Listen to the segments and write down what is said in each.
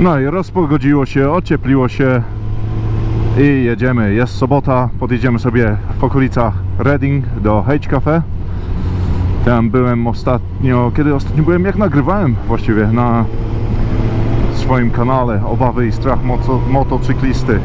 No i rozpogodziło się, ociepliło się i jedziemy. Jest sobota, podjedziemy sobie w okolicach Reading do H Cafe. Tam byłem ostatnio, kiedy ostatnio byłem, jak nagrywałem właściwie na swoim kanale Obawy i strach moto, motocyklisty.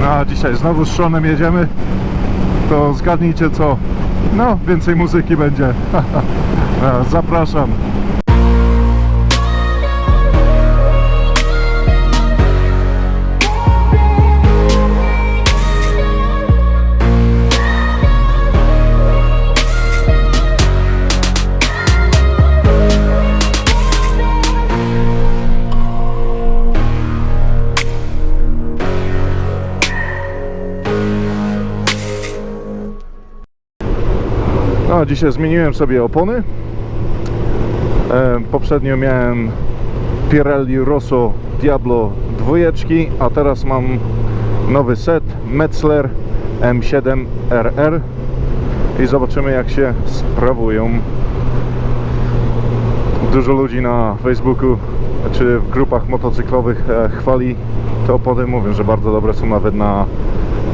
No a dzisiaj znowu z Seanem jedziemy. To zgadnijcie co. No, więcej muzyki będzie. Zapraszam. No, dzisiaj zmieniłem sobie opony. E, poprzednio miałem Pirelli Rosso Diablo dwójeczki, a teraz mam nowy set Metzler M7RR i zobaczymy jak się sprawują. Dużo ludzi na Facebooku czy w grupach motocyklowych e, chwali te opony. Mówią, że bardzo dobre są nawet na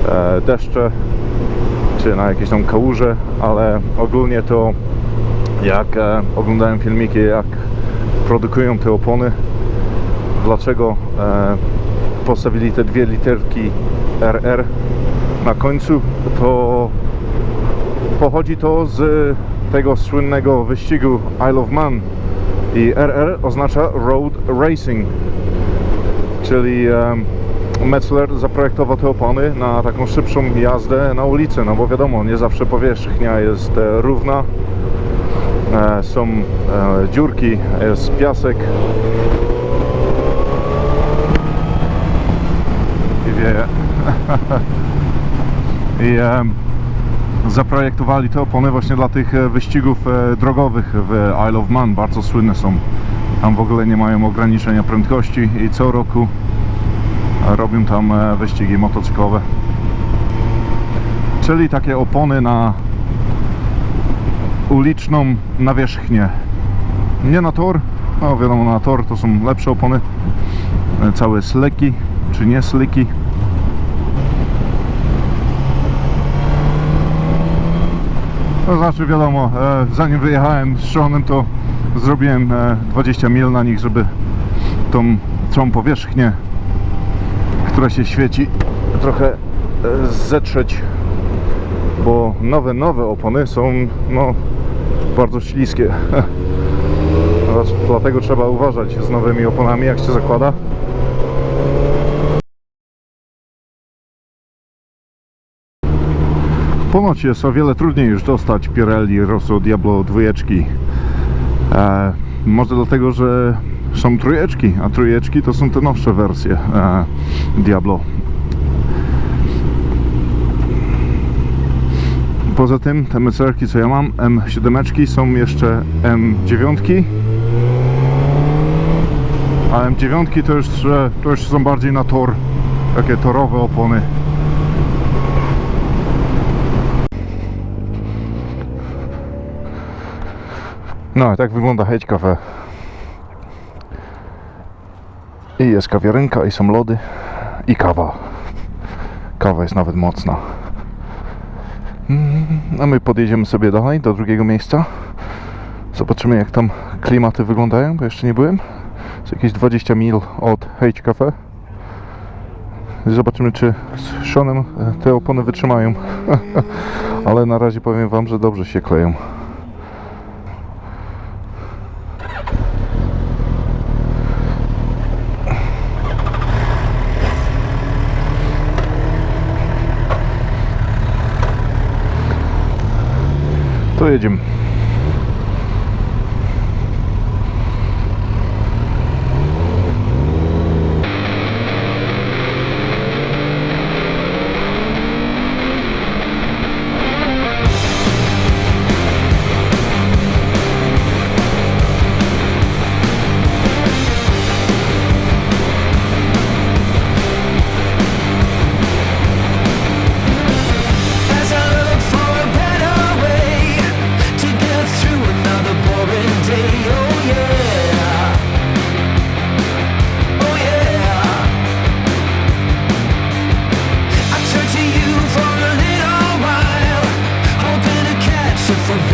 e, deszcze czy na jakieś tam kałuże, ale ogólnie to jak e, oglądałem filmiki, jak produkują te opony, dlaczego e, postawili te dwie literki RR na końcu, to pochodzi to z tego słynnego wyścigu Isle of Man i RR oznacza Road Racing, czyli e, Metzler zaprojektował te opony na taką szybszą jazdę na ulicy, no bo wiadomo, nie zawsze powierzchnia jest e, równa, e, są e, dziurki, jest piasek i wieje. I zaprojektowali te opony właśnie dla tych wyścigów drogowych w Isle of Man, bardzo słynne są. Tam w ogóle nie mają ograniczenia prędkości i co roku robią tam e, wyścigi motocyklowe. Czyli takie opony na uliczną nawierzchnię. Nie na tor, no wiadomo na tor to są lepsze opony. E, Całe sleki, czy nie sliki. To znaczy wiadomo, e, zanim wyjechałem z Seanem to zrobiłem e, 20 mil na nich, żeby tą całą powierzchnię która się świeci trochę e, zetrzeć bo nowe, nowe opony są no bardzo śliskie. Dlatego trzeba uważać z nowymi oponami jak się zakłada. Ponoć jest o wiele trudniej już dostać Pirelli Rosso Diablo dwójeczki. E, może dlatego, że są trójeczki, a trójeczki to są te nowsze wersje e, Diablo. Poza tym te mecerki co ja mam, M7 są jeszcze M9 a M9 to już, to już są bardziej na tor, takie torowe opony. No i tak wygląda Hedge Cafe. I jest kawiarenka, i są lody, i kawa. Kawa jest nawet mocna. Mm, A my podjedziemy sobie dalej do drugiego miejsca. Zobaczymy jak tam klimaty wyglądają, bo jeszcze nie byłem. Jest jakieś 20 mil od Hedge Cafe. Zobaczymy czy z Seanem e, te opony wytrzymają. Ale na razie powiem wam, że dobrze się kleją. To jedziemy. So for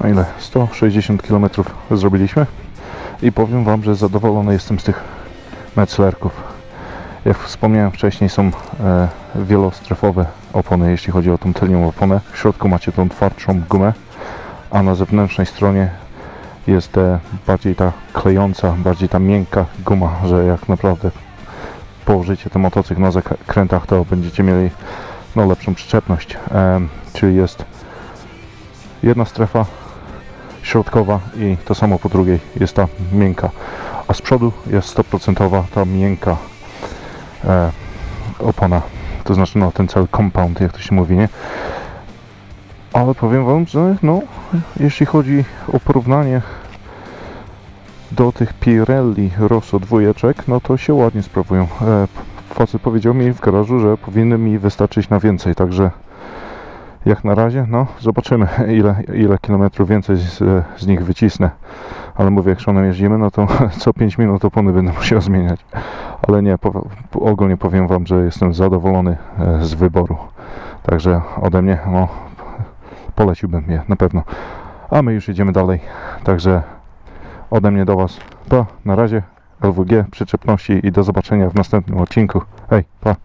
Na ile? 160 km zrobiliśmy i powiem Wam, że zadowolony jestem z tych Metzlerków. Jak wspomniałem wcześniej, są e, wielostrefowe opony, jeśli chodzi o tą tylnią oponę. W środku macie tą twardszą gumę, a na zewnętrznej stronie jest e, bardziej ta klejąca, bardziej ta miękka guma, że jak naprawdę położycie ten motocykl na zakrętach, to będziecie mieli no, lepszą przyczepność. Em, czyli jest jedna strefa środkowa i to samo po drugiej jest ta miękka, a z przodu jest 100% ta miękka e, opona, to znaczy no ten cały compound, jak to się mówi, nie? Ale powiem Wam, że no, jeśli chodzi o porównanie do tych Pirelli Rosso dwójeczek, no to się ładnie sprawują. E, facet powiedział mi w garażu, że powinny mi wystarczyć na więcej, także jak na razie, no zobaczymy ile, ile kilometrów więcej z, z nich wycisnę. Ale mówię, jak szonem jeździmy, no to co 5 minut opony będę musiał zmieniać. Ale nie, po, ogólnie powiem Wam, że jestem zadowolony e, z wyboru. Także ode mnie, no poleciłbym je na pewno. A my już jedziemy dalej. Także ode mnie do Was. Pa, na razie. LWG, przyczepności i do zobaczenia w następnym odcinku. Hej, pa.